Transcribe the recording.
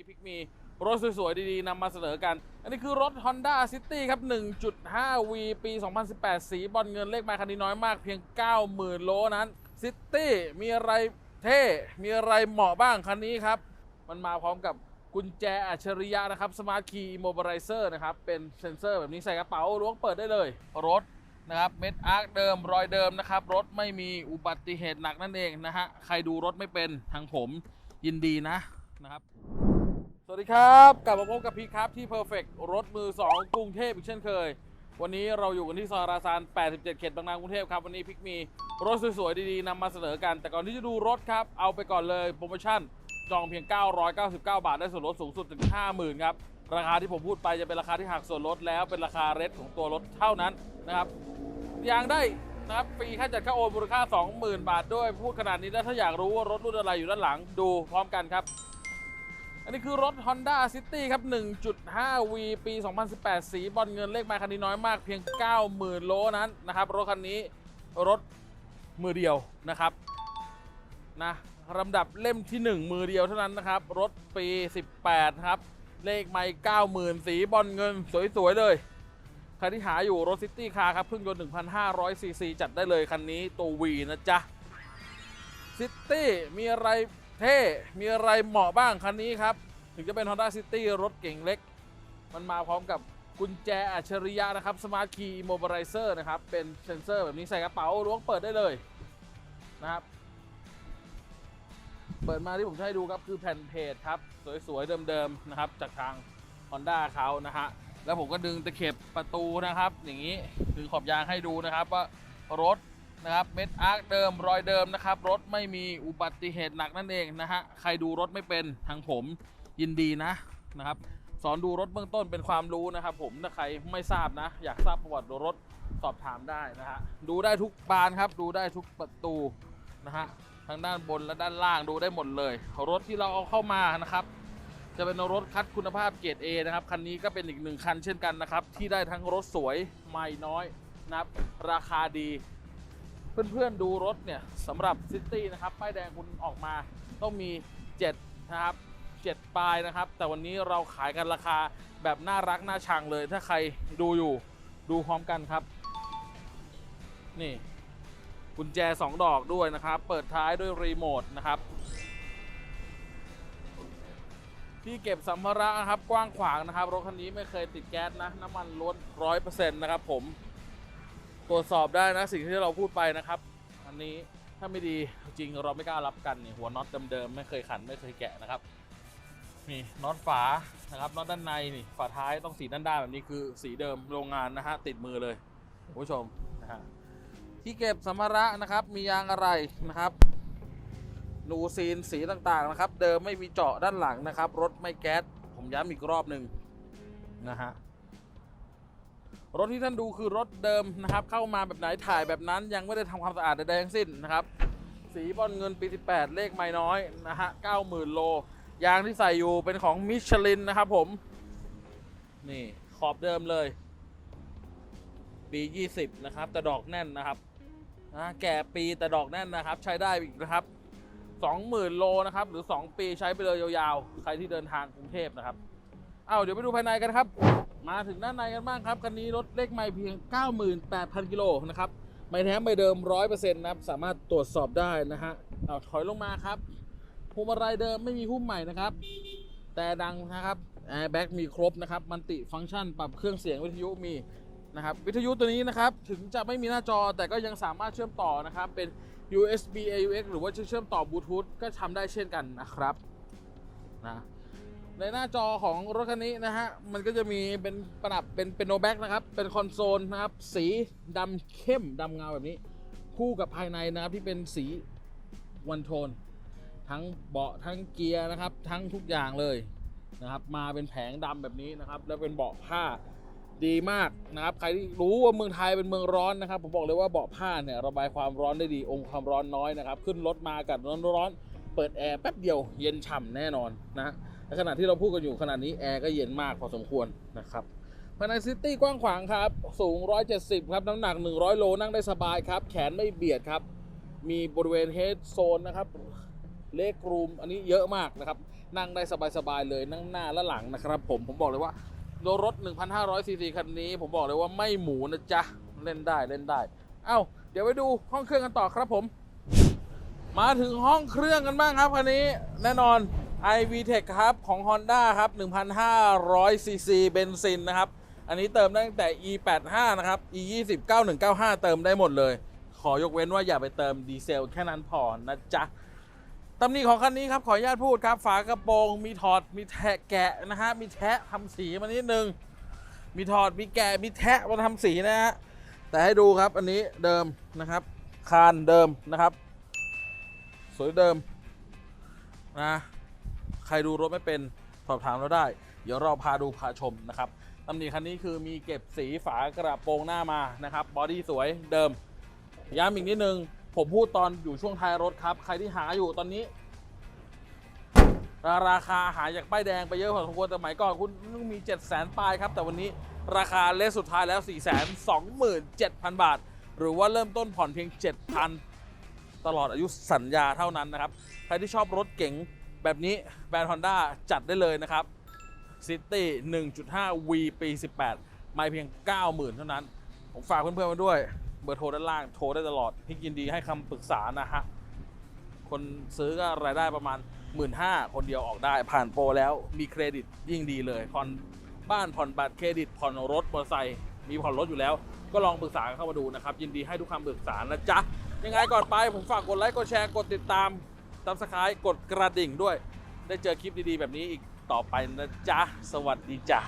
นี้พิกมีรถสวยๆดีๆนำมาเสนอกัน อันนี้คือรถ Honda City ครับ 1.5V ปี 2018 สีบอลเงินเลขมาคันนี้น้อยมากเพียง 90,000 โลนั้น City มีอะไรเท่ มีอะไรเหมาะบ้างคันนี้ครับ มันมาพร้อมกับกุญแจอัจฉริยะนะครับ Smart Key Immobilizer นะครับ เป็นเซ็นเซอร์แบบนี้ใส่กระเป๋าล้วงเปิดได้เลย รถนะครับเม็ดอาร์คเดิมรอยเดิมนะครับ รถไม่มีอุบัติเหตุหนักนั่นเองนะฮะ ใครดูรถไม่เป็นทางผมยินดีนะนะครับ สวัสดีครับ กลับมาพบกับพีคครับที่ Perfect รถมือ 2 กรุงเทพอีกเช่นเคย วันนี้เราอยู่กันที่ซอยราซาน 87 เขตบางนากรุงเทพครับ วันนี้พิกมีรถสวยๆ ดีๆนำมาเสนอกัน แต่ก่อนที่จะดูรถครับ เอาไปก่อนเลยโปรโมชั่น จองเพียง 999 บาท ได้ส่วนลดสูงสุดถึง 50,000 ครับ ราคาที่ผมพูดไปจะเป็นราคาที่หักส่วนลดแล้วเป็นราคาเรทของตัวรถเท่านั้นนะครับยังได้นะครับฟรีค่าจัดค่าโอนมูลค่า 20,000 บาทด้วยพูดขนาดนี้แล้วถ้าอยากรู้ว่ารถรุ่นอะไรอยู่ด้านหลังดูพร้อมกันครับ อันนี้คือรถ Honda City ครับ 1.5V ปี 2018 สีบอลเงินเลขไมาคันนี้น้อยมากเพียง 90,000 โลนั้นนะครับ รถคันนี้รถมือเดียวนะครับนะลำดับเล่มที่ 1 มือเดียวเท่านั้นนะครับ รถปี 18 ครับ เลขไม่90,000 สีบอลเงินสวย ๆ เลยใครที่หาอยู่รถซิตี้คาร์ครับเครื่งยนต์1,500ซีซีจัดได้เลยคันนี้ตัววีนะจ๊ะซิตี้มีอะไร เท่มีอะไรเหมาะบ้างคันนี้ครับ ถึงจะเป็น Honda City รถเก่งเล็ก มันมาพร้อมกับกุญแจอัจฉริยะนะครับ Smart Key Immobilizer นะครับ เป็นเซ็นเซอร์แบบนี้ใส่กระเป๋าล้วงเปิดได้เลยนะครับ เปิดมาที่ผมจะให้ดูครับ คือแผ่นเพจครับ สวย ๆ เดิม ๆ นะครับ จากทาง Honda เขานะฮะแล้วผมก็ดึงตะเข็บประตูนะครับ อย่างนี้ดึงขอบยางให้ดูนะครับว่ารถ นะครับเม็ดอาร์คเดิมรอยเดิมนะครับ รถไม่มีอุบัติเหตุหนักนั่นเองนะฮะใครดูรถไม่เป็นทางผมยินดีนะนะครับ สอนดูรถเบื้องต้นเป็นความรู้นะครับ ผมถ้าใครไม่ทราบนะ อยากทราบประวัติรถสอบถามได้นะฮะดูได้ทุกบานครับ ดูได้ทุกประตูนะฮะทั้งด้านบนและด้านล่างดูได้หมดเลย รถที่เราเอาเข้ามานะครับ จะเป็นรถคัดคุณภาพเกรด A นะครับคันนี้ก็เป็นอีกหนึ่งคันเช่นกันนะครับ ที่ได้ทั้งรถสวยไม่น้อยนะครับราคาดี เพื่อนๆดูรถเนี่ยสำหรับซิตี้นะครับป้ายแดงคุณออกมาต้องมี 7 นะครับ 7ปลายนะครับ แต่วันนี้เราขายกันราคาแบบน่ารักน่าชังเลย ถ้าใครดูอยู่ดูพร้อมกันครับ นี่กุญแจ 2 ดอกด้วยนะครับ เปิดท้ายด้วยรีโมทนะครับ ที่เก็บสัมภาระนะครับกว้างขวางนะครับ รถคันนี้ไม่เคยติดแก๊สนะ น้ำมันล้วนร้อยเปอร์เซ็นต์นะครับผม ตรวจสอบได้นะสิ่งที่เราพูดไปนะครับ อันนี้ถ้าไม่ดีจริงเราไม่กล้ารับกันนี่หัวน็อตเดิมๆไม่เคยขันไม่เคยแกะนะครับนี่น็อตฝานะครับน็อตด้านในนี่ฝาท้ายต้องสีด้านด้านแบบนี้คือสีเดิมโรงงานนะฮะติดมือเลยคุณผู้ชมนะฮะที่เก็บสัมภาระนะครับ มียางอะไรนะครับนูซีนสีต่างๆนะครับ เดิมไม่มีเจาะด้านหลังนะครับ รถไม่แก๊สผมย้ำอีกรอบหนึ่งนะฮะ รถที่ท่านดูคือรถเดิมนะครับ เข้ามาแบบไหนถ่ายแบบนั้นยังไม่ได้ทำความสะอาดใดๆทั้งสิ้นนะครับ สีบอลเงินปี 18 เลขไม่น้อยนะฮะ90,000 โล ยางที่ใส่อยู่เป็นของมิชลินนะครับผม นี่ขอบเดิมเลย ปี 20 นะครับ แต่ดอกแน่นนะครับนะแก่ปีแต่ดอกแน่นนะครับ ใช้ได้อีกนะครับ 20,000 โลนะครับ หรือ 2 ปีใช้ไปเลยยาวๆ ใครที่เดินทางกรุงเทพนะครับ เอาเดี๋ยวไปดูภายในกันครับ มาถึงด้านในกันบ้างครับ คันนี้รถเลขไม่เพียง 98,000 กิโลนะครับไม่แท้ไม่เดิม 100%นะครับ สามารถตรวจสอบได้นะฮะ เอาถอยลงมาครับพวงมาลัยเดิมไม่มีหุ้มใหม่นะครับ แต่ดังนะครับแอร์แบ็กมีครบนะครับมันติฟังก์ชันปรับเครื่องเสียงวิทยุมีนะครับวิทยุตัวนี้นะครับถึงจะไม่มีหน้าจอแต่ก็ยังสามารถเชื่อมต่อนะครับเป็น USB AUX หรือว่าจะเชื่อมต่อบลูทูธก็ทำได้เช่นกันนะครับนะ ในหน้าจอของรถคันนี้นะฮะ มันก็จะมีเป็นประดับเป็นเป็นโนแบ็กนะครับ เป็นคอนโซลนะครับ สีดำเข้มดำเงาแบบนี้ คู่กับภายในนะครับที่เป็นสีวันโทน ทั้งเบาะทั้งเกียร์นะครับ ทั้งทุกอย่างเลยนะครับ มาเป็นแผงดำแบบนี้นะครับ แล้วเป็นเบาะผ้าดีมากนะครับ ใครที่รู้ว่าเมืองไทยเป็นเมืองร้อนนะครับ ผมบอกเลยว่าเบาะผ้าเนี่ยระบายความร้อนได้ดีองค์ความร้อนน้อยนะครับ ขึ้นรถมากับร้อนร้อนๆเปิดแอร์แป๊บเดียวเย็นฉ่ำแน่นอนนะ ในขณะที่เราพูดกันอยู่ขนาดนี้แอร์ก็เย็นมากพอสมควรนะครับภายในซิตี้กว้างขวางครับ สูง 170 ครับ น้ำหนัก 100 โลนั่งได้สบายครับ แขนไม่เบียดครับ มีบริเวณเฮดโซนนะครับเลกรูมอันนี้เยอะมากนะครับ นั่งได้สบายๆเลยนั่งหน้าและหลังนะครับผมผมบอกเลยว่าโดรถ 1,500ซีซีคันนี้ ผมบอกเลยว่าไม่หมูนะจ๊ะ เล่นได้เล่นได้ เอ้า เดี๋ยวไปดูห้องเครื่องกันต่อครับผม มาถึงห้องเครื่องกันบ้างครับคันนี้ แน่นอน iVTEC ครับของ Honda ครับ1,500ซีซีเบนซินนะครับ อันนี้เติมได้ตั้งแต่ E85 นะครับ E20 9195 เติมได้หมดเลย ขอยกเว้นว่าอย่าไปเติมดีเซลแค่นั้นพอนะจ๊ะตำหนิของคันนี้ครับ ขออนุญาตพูดครับ ฝากระโปรงมีถอดมีแทะแกะนะฮะ มีแทะทำสีมานิดนึง มีถอดมีแกะมีแทะมาทำสีนะฮะ แต่ให้ดูครับอันนี้เดิมนะครับ คานเดิมนะครับ สวยเดิมนะ ครดูรถไม่เป็นสอบถามเราได้ เดี๋ยวเราพาดูพาชมนะครับตำหนิคันนี้คือมีเก็บสีฝากระโปรงหน้ามานะครับบอดี้สวยเดิมย้ำอีกนิดนึง ผมพูดตอนอยู่ช่วงท้ายรถครับ ใครที่หาอยู่ตอนนี้ ราคาหาจากป้ายแดงไปเยอะพอสมควรแต่สมัยก่อนคุณต้องมี 7 0 0 0 0 0ปลายครับ แต่วันนี้ราคาเลสสุดท้ายแล้ว 4 2 7 0 0 0 บาท หรือว่าเริ่มต้นผ่อนเพียง 7,000 ตลอดอายุสัญญาเท่านั้นนะครับ ใครที่ชอบรถเก๋ง แบบนี้แบรนด์ Honda จัดได้เลยนะครับ City 1.5 V ปี 18 ไม่เพียง 90,000 เท่านั้น ผมฝากเพื่อนๆมาด้วย เบอร์โทรด้านล่างโทรได้ตลอดพี่ยินดีให้คำปรึกษานะฮะ คนซื้อก็รายได้ประมาณ 1 5ื่นคนเดียวออกได้ ผ่านโปรแล้วมีเครดิตยิ่งดีเลยผ่อนบ้านผ่อนบัตรเครดิตผ่อนรถมอเตอร์ไซค์มีผ่อนรถอยู่แล้ว ก็ลองปรึกษาเข้ามาดูนะครับ ยินดีให้ทุกคำปรึกษานะจ๊ะยังไงก่อนไปผมฝากกดไลค์กดแชร์กดติดตาม ตับสไครต์กดกระดิ่งด้วย ได้เจอคลิปดีๆ แบบนี้อีกต่อไปนะจ๊ะ สวัสดีจ้ะ